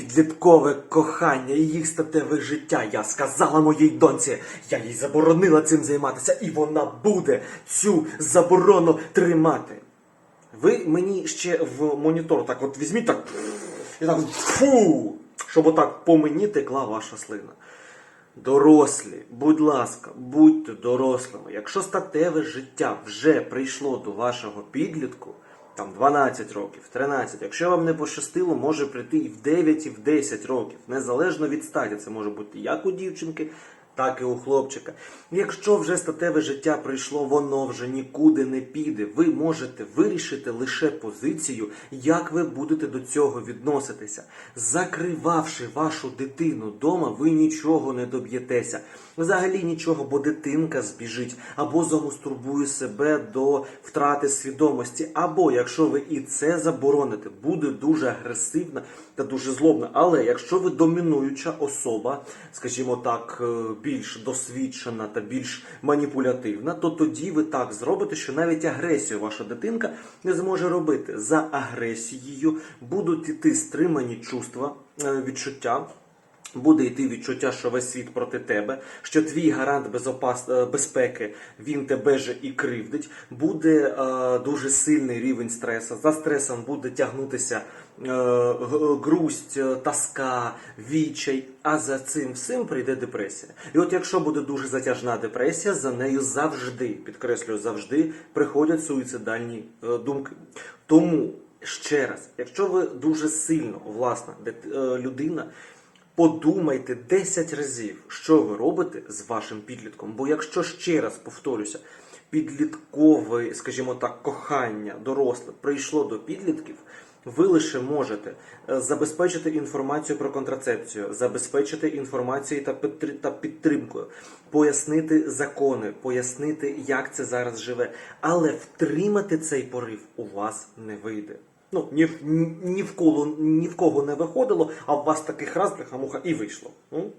підліткове кохання і їх статеве життя. Я сказала моїй доньці, я їй заборонила цим займатися, і вона буде цю заборону тримати. Ви мені ще в монітор так от візьміть так і так фу, щоб отак по мені текла ваша слина. Дорослі, будь ласка, будьте дорослими. Якщо статеве життя вже прийшло до вашого підлітку, там 12 років, 13, якщо вам не пощастило, може прийти і в 9, і в 10 років, незалежно від статі. Це може бути як у дівчинки, так і у хлопчика. Якщо вже статеве життя прийшло, воно вже нікуди не піде. Ви можете вирішити лише позицію, як ви будете до цього відноситися. Закривавши вашу дитину вдома, ви нічого не доб'єтеся. Взагалі нічого, бо дитинка збіжить або замустурбує себе до втрати свідомості, або якщо ви і це забороните, буде дуже агресивна та дуже злобна. Але якщо ви домінуюча особа, скажімо так, е, більш досвідчена та більш маніпулятивна, то тоді ви так зробите, що навіть агресію ваша дитинка не зможе робити. За агресією будуть іти стримані чувства, е, відчуття. Буде йти відчуття, що весь світ проти тебе, що твій гарант е, безпеки він тебе же і кривдить. Буде е, дуже сильний рівень стресу. За стресом буде тягнутися е, грусть, е, тоска, відчай. А за цим всім прийде депресія. І от якщо буде дуже затяжна депресія, за нею завжди, підкреслюю, завжди приходять суїцидальні е, думки. Тому ще раз, якщо ви дуже сильно власна е, людина. Подумайте 10 разів, що ви робите з вашим підлітком. Бо якщо ще раз повторюся, підліткове, скажімо так, кохання доросле прийшло до підлітків, ви лише можете е, забезпечити інформацію про контрацепцію, забезпечити інформацією та та підтримкою, пояснити закони, пояснити, як це зараз живе. Але втримати цей порив у вас не вийде. Ну, ні, ні, в коло, ні в кого не виходило, а у вас таких раз, бляха муха, і вийшло. Ну?